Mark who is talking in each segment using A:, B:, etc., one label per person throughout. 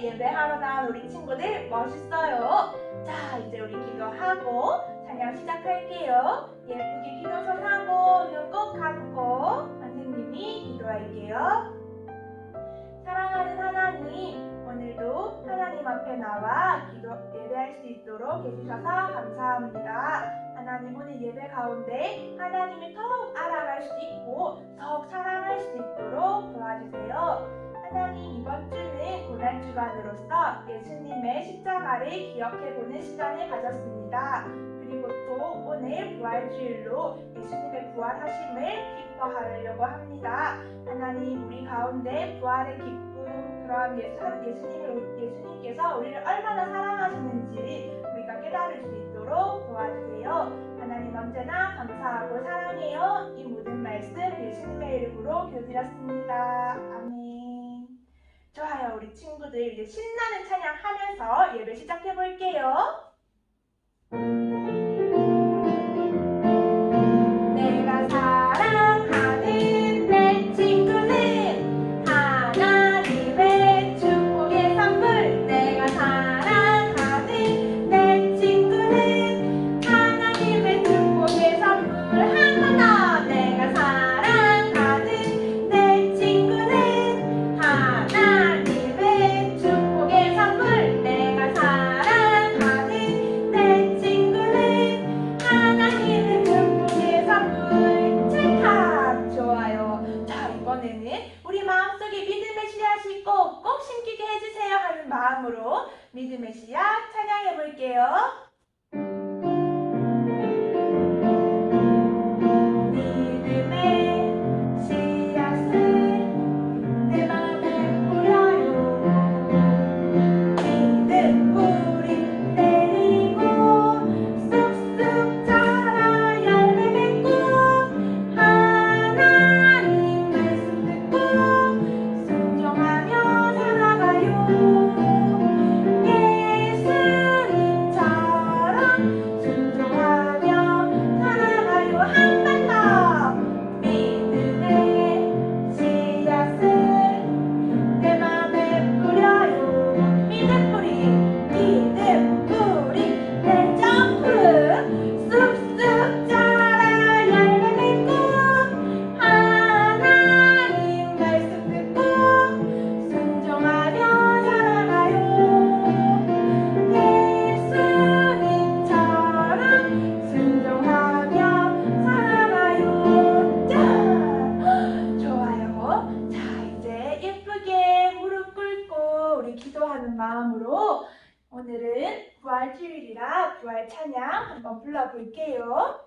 A: 예배하러 나온 우리 친구들 멋있어요. 자, 이제 우리 기도하고 찬양 시작할게요. 예쁘게 기도선 하고 눈 꼭 감고 선생님이 기도할게요. 사랑하는 하나님, 오늘도 하나님 앞에 나와 기도 예배할 수 있도록 해주셔서 감사합니다. 하나님 오늘 예배 가운데 하나님을 더욱 알아갈 수 있고 더욱 사 주간으로서 예수님의 십자가를 기억해 보는 시간을 가졌습니다. 그리고 또 오늘 부활주일로 예수님의 부활하심을 기뻐하려고 합니다. 하나님 우리 가운데 부활의 기쁨 그런 예수, 예수님을 예수님께서 우리를 얼마나 사랑하시는지 우리가 깨달을 수 있도록 도와주세요. 하나님 언제나 감사하고 사랑해요. 이 모든 말씀 예수님의 이름으로 교드렸습니다. 아멘. 좋아요, 우리 친구들 이제 신나는 찬양 하면서 예배 시작해 볼게요. 볼게요.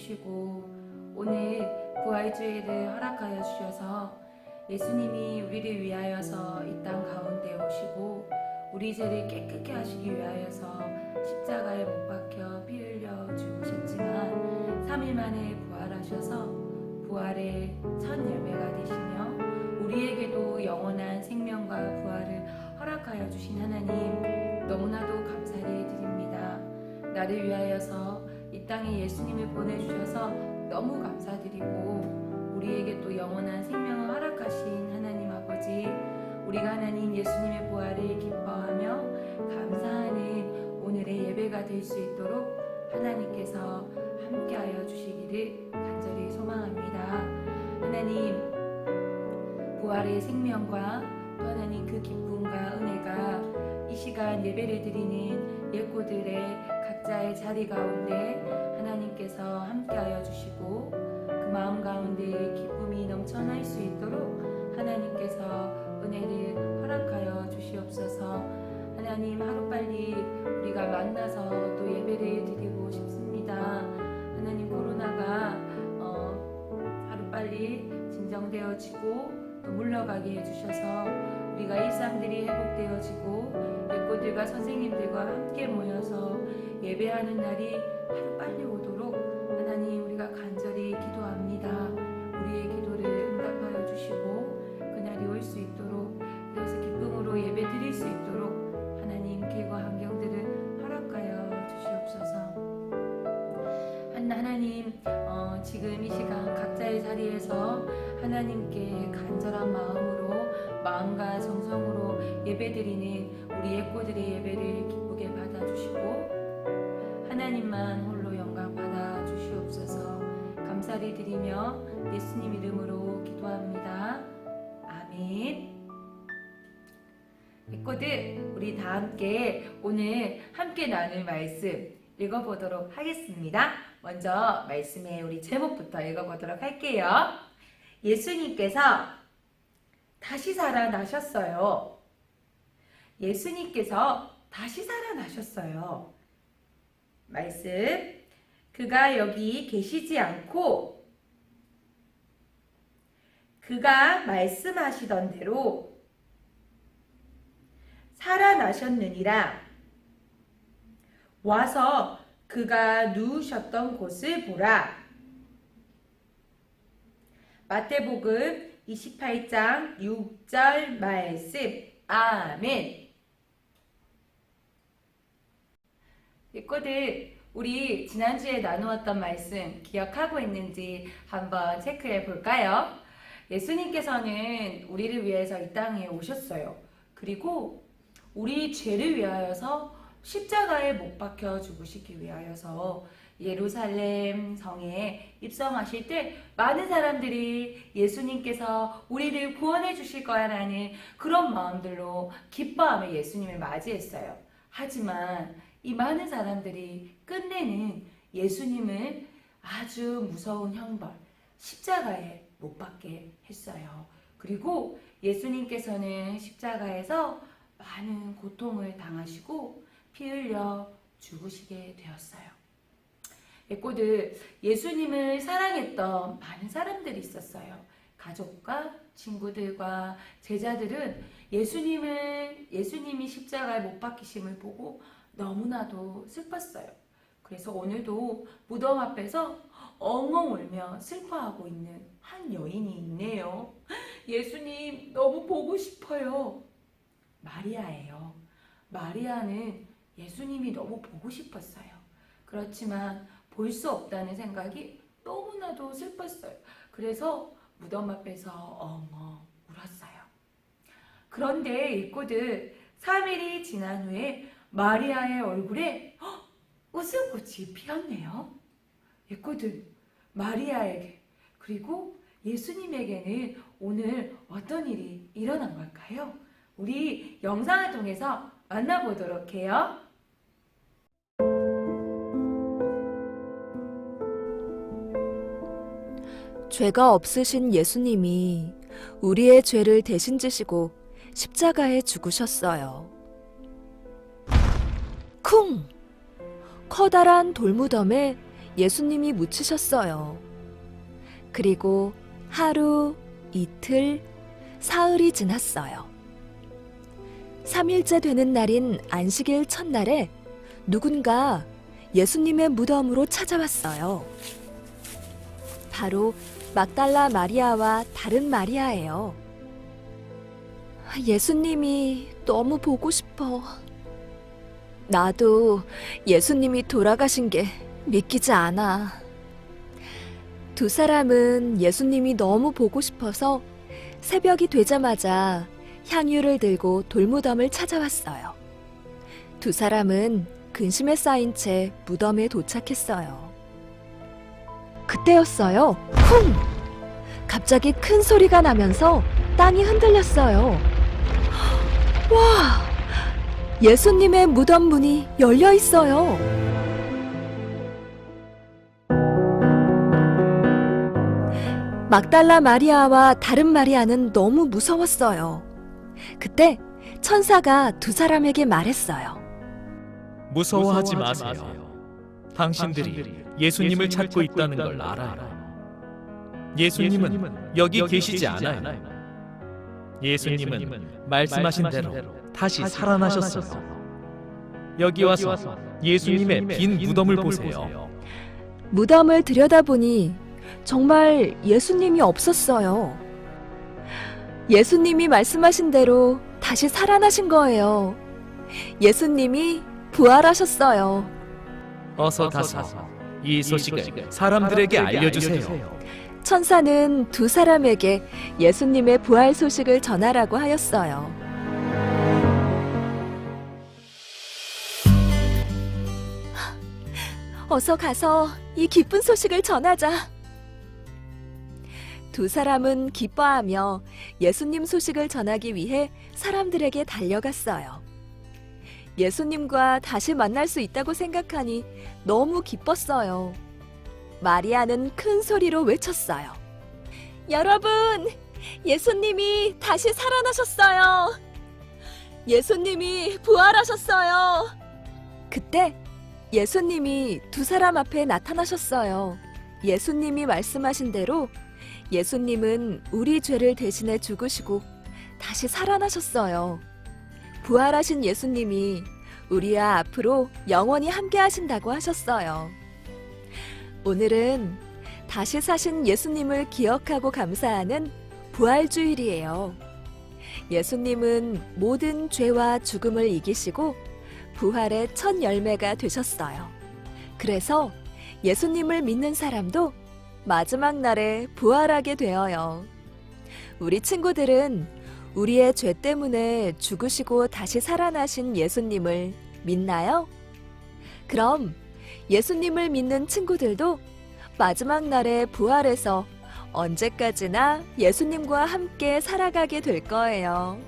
B: 주시고 오늘 부활주의를 허락하여 주셔서 예수님이 우리를 위하여서 이 땅 가운데 오시고 우리 죄를 깨끗게 하시기 위하여서 십자가에 못 박혀 피 흘려 죽으셨지만 3일 만에 부활하셔서 부활의 첫 열매가 되시며 우리에게도 영원한 생명과 부활을 허락하여 주신 하나님 너무나도 감사를 드립니다. 나를 위하여서 이 땅에 예수님을 보내주셔서 너무 감사드리고 우리에게 또 영원한 생명을 허락하신 하나님 아버지 우리가 하나님 예수님의 부활을 기뻐하며 감사하는 오늘의 예배가 될 수 있도록 하나님께서 함께하여 주시기를 간절히 소망합니다. 하나님 부활의 생명과 또 하나님 그 기쁨과 은혜가 이 시간 예배를 드리는 예꼬들의 각자의 자리 가운데 하나님께서 함께하여 주시고 그 마음 가운데 기쁨이 넘쳐날 수 있도록 하나님께서 은혜를 허락하여 주시옵소서. 하나님 하루빨리 우리가 만나서 또 예배를 드리고 싶습니다. 하나님 코로나가 어, 하루빨리 진정되어지고 또 물러가게 해주셔서 우리가 일상들이 회복되어지고 예꼬들과 선생님들과 함께 모여서 예배하는 날이 하루빨리 오도록 하나님 우리가 간절히 기도합니다. 우리의 기도를 응답하여 주시고 그날이 올 수 있도록 그래서 기쁨으로 예배 드릴 수 있도록 하나님 길과 환경들을 허락하여 주시옵소서. 한- 하나님 어, 지금 이 시간 각자의 자리에서 하나님께 간절한 마음으로 마음과 정성으로 예배드리는 우리 예꼬들의 예배를 기쁘게 받아주시고 하나님만 홀로 영광 받아 주시옵소서 감사를 드리며 예수님 이름으로 기도합니다. 아멘. 예꼬들 우리 다 함께 오늘 함께 나눌 말씀 읽어보도록 하겠습니다. 먼저 말씀의 우리 제목부터 읽어보도록 할게요. 예수님께서 다시 살아나셨어요. 예수님께서 다시 살아나셨어요. 말씀. 그가 여기 계시지 않고 그가 말씀하시던 대로 살아나셨느니라. 와서 그가 누우셨던 곳을 보라. 마태복음 28장 6절 말씀. 아멘. 예꼬들 우리 지난주에 나누었던 말씀 기억하고 있는지 한번 체크해 볼까요? 예수님께서는 우리를 위해서 이 땅에 오셨어요. 그리고 우리 죄를 위하여서 십자가에 못 박혀 죽으시기 위하여서 예루살렘 성에 입성하실 때 많은 사람들이 예수님께서 우리를 구원해 주실 거야라는 그런 마음들로 기뻐하며 예수님을 맞이했어요. 하지만 이 많은 사람들이 끝내는 예수님을 아주 무서운 형벌, 십자가에 못 박게 했어요. 그리고 예수님께서는 십자가에서 많은 고통을 당하시고 피 흘려 죽으시게 되었어요. 예꼬들 예수님을 사랑했던 많은 사람들이 있었어요. 가족과 친구들과 제자들은 예수님을 예수님이 십자가에 못 박히심을 보고 너무나도 슬펐어요. 그래서 오늘도 무덤 앞에서 엉엉 울며 슬퍼하고 있는 한 여인이 있네요. 예수님 너무 보고 싶어요. 마리아예요. 마리아는 예수님이 너무 보고 싶었어요. 그렇지만 볼 수 없다는 생각이 너무나도 슬펐어요. 그래서 무덤 앞에서 엉엉 울었어요. 그런데 일꾼들 3일이 지난 후에 마리아의 얼굴에 헉, 웃음꽃이 피었네요. 일꾼들 마리아에게 그리고 예수님에게는 오늘 어떤 일이 일어난 걸까요? 우리 영상을 통해서 만나보도록 해요.
C: 죄가 없으신 예수님이 우리의 죄를 대신 지시고 십자가에 죽으셨어요. 쿵! 커다란 돌무덤에 예수님이 묻히셨어요. 그리고 하루, 이틀, 사흘이 지났어요. 3일째 되는 날인 안식일 첫날에 누군가 예수님의 무덤으로 찾아왔어요. 바로 막달라 마리아와 다른 마리아예요. 예수님이 너무 보고 싶어. 나도 예수님이 돌아가신 게 믿기지 않아. 두 사람은 예수님이 너무 보고 싶어서 새벽이 되자마자 향유를 들고 돌무덤을 찾아왔어요. 두 사람은 근심에 쌓인 채 무덤에 도착했어요. 그때였어요. 쿵! 갑자기 큰 소리가 나면서 땅이 흔들렸어요. 와! 예수님의 무덤 문이 열려 있어요. 막달라 마리아와 다른 마리아는 너무 무서웠어요. 그때 천사가 두 사람에게 말했어요.
D: 무서워하지 마세요. 당신들이 예수님을 찾고 있다는 걸 알아요. 예수님은 여기 계시지 않아요. 예수님은 말씀하신 대로 다시 살아나셨어요. 여기 와서 예수님의 빈 무덤을 보세요.
C: 무덤을 들여다보니 정말 예수님이 없었어요. 예수님이 말씀하신 대로 다시 살아나신 거예요. 예수님이 부활하셨어요.
D: 어서 가서 이 소식을 사람들에게 알려주세요.
C: 천사는 두 사람에게 예수님의 부활 소식을 전하라고 하였어요. 어서 가서 이 기쁜 소식을 전하자. 두 사람은 기뻐하며 예수님 소식을 전하기 위해 사람들에게 달려갔어요. 예수님과 다시 만날 수 있다고 생각하니 너무 기뻤어요. 마리아는 큰 소리로 외쳤어요. 여러분, 예수님이 다시 살아나셨어요. 예수님이 부활하셨어요. 그때 예수님이 두 사람 앞에 나타나셨어요. 예수님이 말씀하신 대로 예수님은 우리 죄를 대신해 죽으시고 다시 살아나셨어요. 부활하신 예수님이 우리와 앞으로 영원히 함께 하신다고 하셨어요. 오늘은 다시 사신 예수님을 기억하고 감사하는 부활주일이에요. 예수님은 모든 죄와 죽음을 이기시고 부활의 첫 열매가 되셨어요. 그래서 예수님을 믿는 사람도 마지막 날에 부활하게 되어요. 우리 친구들은 우리의 죄 때문에 죽으시고 다시 살아나신 예수님을 믿나요? 그럼 예수님을 믿는 친구들도 마지막 날에 부활해서 언제까지나 예수님과 함께 살아가게 될 거예요.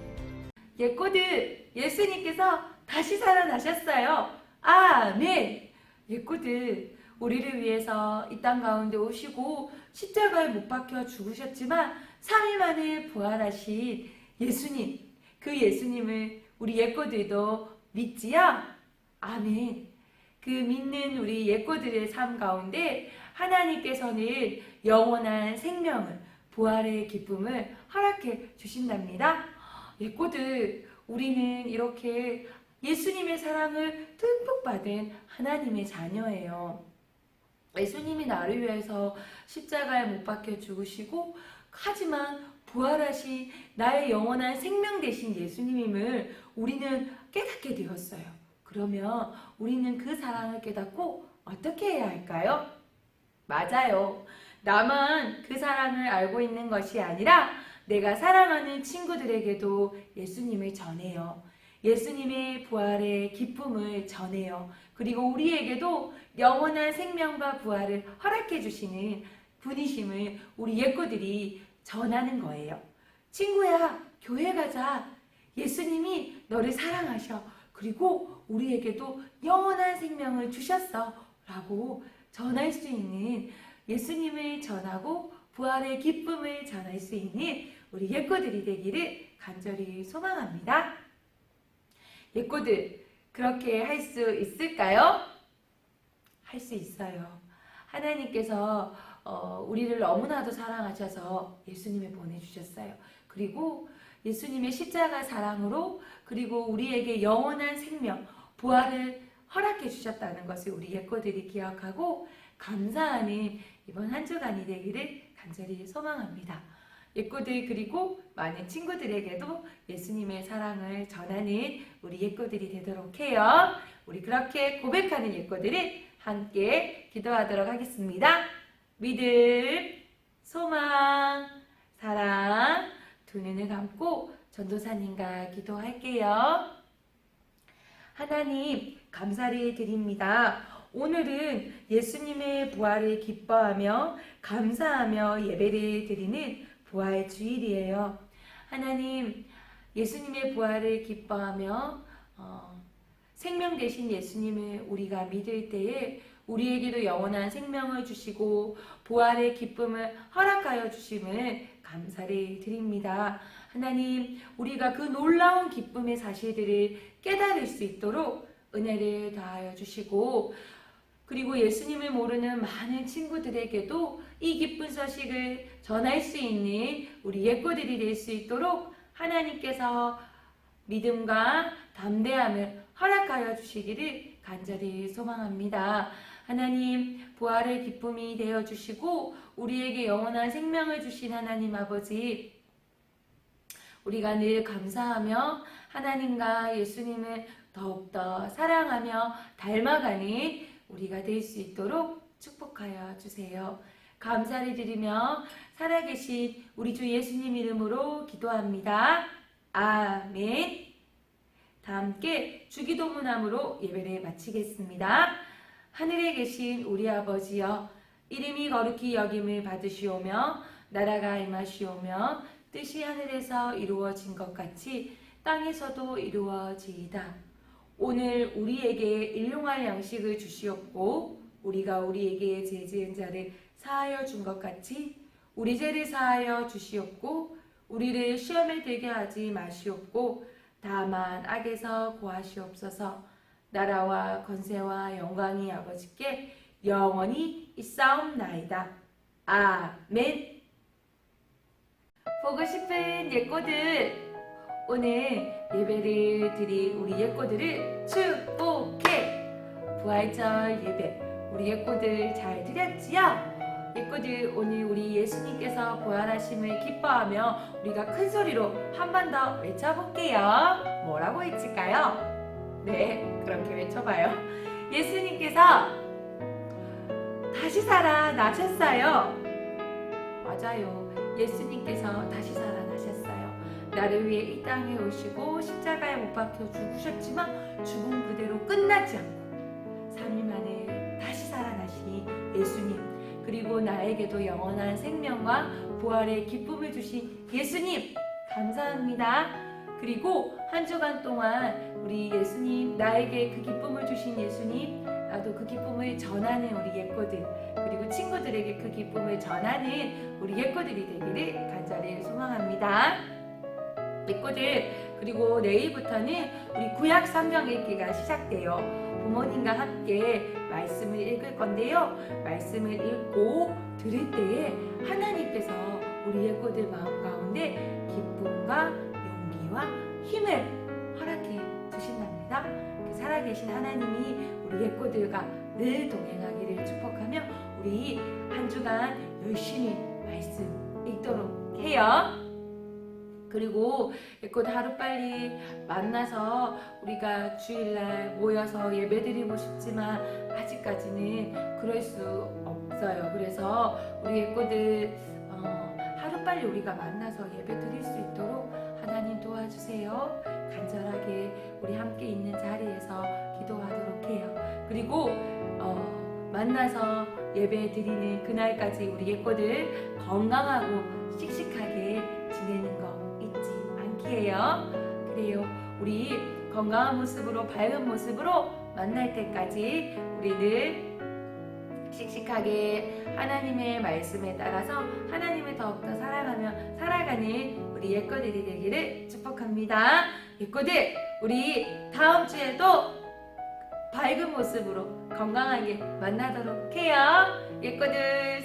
B: 예꼬들 예수님께서 다시 살아나셨어요. 아멘. 예꼬들 우리를 위해서 이 땅 가운데 오시고 십자가에 못 박혀 죽으셨지만 3일 만에 부활하신 예수님 그 예수님을 우리 예꼬들도 믿지요? 아멘. 그 믿는 우리 예꼬들의 삶 가운데 하나님께서는 영원한 생명을 부활의 기쁨을 허락해 주신답니다. 예꼬들 우리는 이렇게 예수님의 사랑을 듬뿍 받은 하나님의 자녀예요. 예수님이 나를 위해서 십자가에 못 박혀 죽으시고 하지만 부활하신 나의 영원한 생명 되신 예수님임을 우리는 깨닫게 되었어요. 그러면 우리는 그 사랑을 깨닫고 어떻게 해야 할까요? 맞아요. 나만 그 사랑을 알고 있는 것이 아니라 내가 사랑하는 친구들에게도 예수님을 전해요. 예수님의 부활의 기쁨을 전해요. 그리고 우리에게도 영원한 생명과 부활을 허락해 주시는 분이심을 우리 예꼬들이 전하는 거예요. 친구야, 교회 가자. 예수님이 너를 사랑하셔. 그리고 우리에게도 영원한 생명을 주셨어. 라고 전할 수 있는 예수님을 전하고 부활의 기쁨을 전할 수 있는 우리 예꼬들이 되기를 간절히 소망합니다. 예꼬들 그렇게 할 수 있을까요? 할 수 있어요. 하나님께서 어, 우리를 너무나도 사랑하셔서 예수님을 보내주셨어요. 그리고 예수님의 십자가 사랑으로 그리고 우리에게 영원한 생명, 부활을 허락해 주셨다는 것을 우리 예꼬들이 기억하고 감사하는 이번 한 주간이 되기를 간절히 소망합니다. 예꼬들 그리고 많은 친구들에게도 예수님의 사랑을 전하는 우리 예꼬들이 되도록 해요. 우리 그렇게 고백하는 예꼬들을 함께 기도하도록 하겠습니다. 믿음, 소망, 사랑 두 눈을 감고 전도사님과 기도할게요. 하나님 감사를 드립니다. 오늘은 예수님의 부활을 기뻐하며 감사하며 예배를 드리는 부활 주일이에요. 하나님 예수님의 부활을 기뻐하며 어, 생명 되신 예수님을 우리가 믿을 때에 우리에게도 영원한 생명을 주시고 부활의 기쁨을 허락하여 주심을 감사를 드립니다. 하나님, 우리가 그 놀라운 기쁨의 사실들을 깨달을 수 있도록 은혜를 다하여 주시고 그리고 예수님을 모르는 많은 친구들에게도 이 기쁜 소식을 전할 수 있는 우리 예꼬들이 될 수 있도록 하나님께서 믿음과 담대함을 허락하여 주시기를 간절히 소망합니다. 하나님, 부활의 기쁨이 되어 주시고 우리에게 영원한 생명을 주신 하나님 아버지 우리가 늘 감사하며 하나님과 예수님을 더욱더 사랑하며 닮아가는 우리가 될 수 있도록 축복하여 주세요. 감사를 드리며 살아계신 우리 주 예수님 이름으로 기도합니다. 아멘. 다 함께 주기도문함으로 예배를 마치겠습니다. 하늘에 계신 우리 아버지여 이름이 거룩히 여김을 받으시오며 나라가 임하시오며 뜻이 하늘에서 이루어진 것 같이 땅에서도 이루어지이다. 오늘 우리에게 일용할 양식을 주시옵고 우리가 우리에게 죄 지은 자를 사하여 준 것 같이 우리 죄를 사하여 주시옵고 우리를 시험에 들게 하지 마시옵고 다만 악에서 구하시옵소서 나라와 권세와 영광이 아버지께 영원히 있사옵나이다. 아멘 보고 싶은 예꼬들 오늘 예배를 드린 우리 예꼬들을 축복해 부활절 예배 우리 예꼬들 잘 드렸지요? 예꼬들 오늘 우리 예수님께서 부활하심을 기뻐하며 우리가 큰 소리로 한 번 더 외쳐볼게요. 뭐라고 외칠까요? 네 그렇게 외쳐봐요. 예수님께서 다시 살아나셨어요. 맞아요. 예수님께서 다시 살아나셨어요. 나를 위해 이 땅에 오시고 십자가에 못 박혀 죽으셨지만 죽음 그대로 끝나지 않고 3일 만에 다시 살아나신 예수님 그리고 나에게도 영원한 생명과 부활의 기쁨을 주신 예수님 감사합니다. 그리고 한 주간 동안 우리 예수님 나에게 그 기쁨을 주신 예수님 나도 그 기쁨을 전하는 우리 예꼬들 그리고 친구들에게 그 기쁨을 전하는 우리 예꼬들이 되기를 간절히 소망합니다. 예꼬들 그리고 내일부터는 우리 구약 성경 읽기가 시작돼요. 부모님과 함께 말씀을 읽을 건데요. 말씀을 읽고 들을 때에 하나님께서 우리 예꼬들 마음 가운데 기쁨과 용기와 힘을 허락해 주신답니다. 그 살아계신 하나님이 우리 예꼬들과 늘 동행하기를 축복하며 우리 한 주간 열심히 말씀 읽도록 해요. 그리고 예꽃 하루빨리 만나서 우리가 주일날 모여서 예배드리고 싶지만 아직까지는 그럴 수 없어요. 그래서 우리 예꽃들 어, 하루빨리 우리가 만나서 예배드릴 수 있도록 하나님 도와주세요. 간절하게 우리 함께 있는 자리에서 기도하도록 해요. 그리고 어, 만나서 예배 드리는 그날까지 우리 예꽃들 건강하고 잊지 않기에요. 그래요. 우리 건강한 모습으로 밝은 모습으로 만날 때까지 우리를
E: 씩씩하게 하나님의 말씀에 따라서 하나님을 더욱더 사랑하며 살아가는 우리 예꺼들이 되기를 축복합니다. 예꺼들, 우리 다음 주에도 밝은 모습으로 건강하게 만나도록 해요. 예꺼들